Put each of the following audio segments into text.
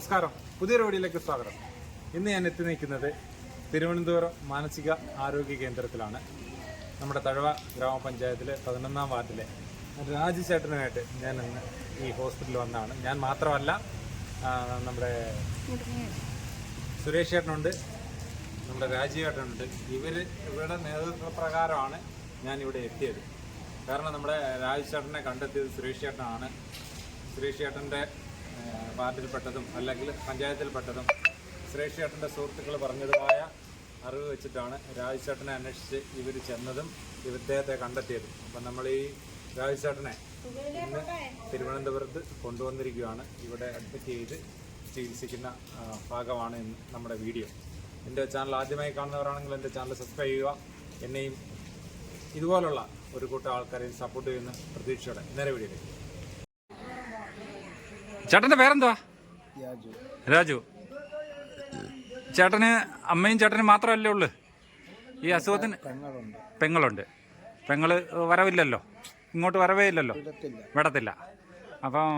നമസ്കാരം. പുതിയ റോഡിലേക്ക് സ്വാഗതം. ഇന്ന് ഞാൻ എത്തി നിൽക്കുന്നത് തിരുവനന്തപുരം മാനസിക ആരോഗ്യ കേന്ദ്രത്തിലാണ്. നമ്മുടെ തഴവ ഗ്രാമപഞ്ചായത്തിലെ പതിനൊന്നാം വാർഡിലെ രാജു ചേട്ടനുമായിട്ട് ഞാൻ ഇന്ന് ഈ ഹോസ്പിറ്റലിൽ വന്നതാണ്. ഞാൻ മാത്രമല്ല നമ്മുടെ സുരേഷ് ചേട്ടനുണ്ട് നമ്മുടെ രാജീവ് ചേട്ടനുണ്ട്. ഇവർ ഇവരുടെ നേതൃത്വപ്രകാരമാണ് ഞാൻ ഇവിടെ എത്തിയത്. കാരണം നമ്മുടെ രാജു ചേട്ടനെ കണ്ടെത്തിയത് സുരേഷ് ചേട്ടനാണ്. സുരേഷ് ചേട്ടന്റെ വാർഡിൽപ്പെട്ടതും അല്ലെങ്കിൽ പഞ്ചായത്തിൽപ്പെട്ടതും സുരേഷ് ചേട്ടന്റെ സുഹൃത്തുക്കൾ പറഞ്ഞതുമായ അറിവ് വെച്ചിട്ടാണ് രാജു ചേട്ടനെ അന്വേഷിച്ച് ഇവർ ചെന്നതും ഇദ്ദേഹത്തെ കണ്ടെത്തിയതും. അപ്പം നമ്മൾ ഈ രാജു ചേട്ടനെ ഇന്ന് തിരുവനന്തപുരത്ത് കൊണ്ടുവന്നിരിക്കുകയാണ്. ഇവിടെ അഡ്മിറ്റ് ചെയ്ത് ചികിത്സിക്കുന്ന ഭാഗമാണ് ഇന്ന് നമ്മുടെ വീഡിയോ. എന്റെ ചാനൽ ആദ്യമായി കാണുന്നവരാണെങ്കിൽ എന്റെ ചാനൽ സബ്സ്ക്രൈബ് ചെയ്യുക. എന്നെയും ഇതുപോലുള്ള ഒരു കൂട്ടം ആൾക്കാരെയും സപ്പോർട്ട് ചെയ്യുന്ന പ്രതീക്ഷയോടെ നേരെ വീഡിയോയിലേക്ക് ചേട്ടന്റെ പേരെന്തുവാ? രാജു. ചേട്ടന് അമ്മയും ചേട്ടനും മാത്രമല്ലേ ഉള്ളു? ഈ അസുഖത്തിന് പെങ്ങളുണ്ട്. പെങ്ങൾ വരവില്ലല്ലോ? ഇങ്ങോട്ട് വരവേ ഇല്ലല്ലോ? വിടത്തില്ല. അപ്പം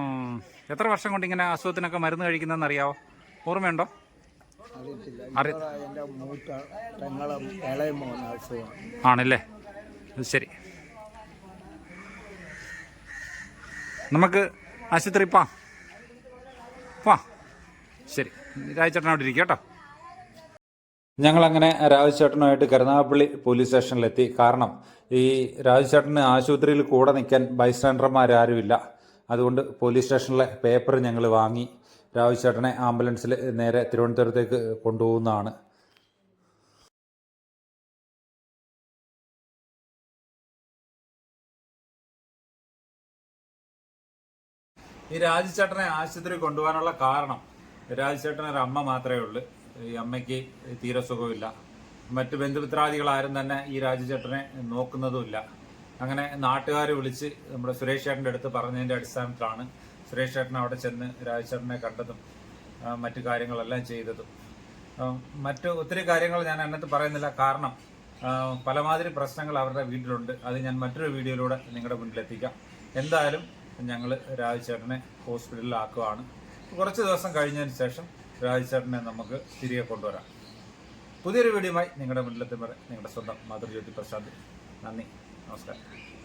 എത്ര വർഷം കൊണ്ട് ഇങ്ങനെ അസുഖത്തിനൊക്കെ മരുന്ന് കഴിക്കുന്നതെന്ന് അറിയാവോ ഓർമ്മയുണ്ടോ ആണല്ലേ? ശരി. നമുക്ക് ആശുപത്രി പോവാം. പോവാം ശരി രാജചേട്ടൻ അവിടെ ഇരിക്കും കേട്ടോ. ഞങ്ങളങ്ങനെ രാജചേട്ടനുമായിട്ട് കരുനാഗപ്പള്ളി പോലീസ് സ്റ്റേഷനിലെത്തി. കാരണം ഈ രാജചേട്ടന് ആശുപത്രിയിൽ കൂടെ നിൽക്കാൻ ബൈസ്റ്റാൻഡർമാരാരുമില്ല. അതുകൊണ്ട് പോലീസ് സ്റ്റേഷനിലെ പേപ്പർ ഞങ്ങൾ വാങ്ങി രാജചേട്ടനെ ആംബുലൻസിൽ നേരെ തിരുവനന്തപുരത്തേക്ക് കൊണ്ടുപോകുന്നതാണ്. ഈ രാജചേട്ടനെ ആശുപത്രി കൊണ്ടുപോകാനുള്ള കാരണം രാജചേട്ടന് ഒരു അമ്മ മാത്രമേ ഉള്ളൂ. ഈ അമ്മയ്ക്ക് തീരെ സുഖമില്ല. മറ്റു ബന്ധുമിത്രാദികൾ ആരും തന്നെ ഈ രാജചേട്ടനെ നോക്കുന്നതുമില്ല. അങ്ങനെ നാട്ടുകാർ വിളിച്ച് നമ്മുടെ സുരേഷ് ചേട്ടന്റെ അടുത്ത് പറഞ്ഞതിന്റെ അടിസ്ഥാനത്തിലാണ് സുരേഷ് ചേട്ടൻ അവിടെ ചെന്ന് രാജചേട്ടനെ കണ്ടതും മറ്റു കാര്യങ്ങളെല്ലാം ചെയ്തതും. മറ്റ് മറ്റു ഒത്തിരി കാര്യങ്ങൾ ഞാൻ അതിനകത്ത് പറയുന്നില്ല. കാരണം പലമാതിരി പ്രശ്നങ്ങൾ അവരുടെ വീട്ടിലുണ്ട്. അത് ഞാൻ മറ്റൊരു വീഡിയോയിലൂടെ നിങ്ങളുടെ മുന്നിലെത്തിക്കാം. എന്തായാലും ഞങ്ങൾ രാജചേട്ടനെ ഹോസ്പിറ്റലിലാക്കുവാണ്. കുറച്ച് ദിവസം കഴിഞ്ഞതിന് ശേഷം രാജചേട്ടനെ നമുക്ക് തിരികെ കൊണ്ടുവരാം. പുതിയൊരു വീഡിയോയുമായി നിങ്ങളുടെ മുന്നിലെത്തുമ്പോൾ നിങ്ങളുടെ സ്വന്തം മാതൃജ്യോതി പ്രശാന്ത്. നന്ദി. നമസ്കാരം.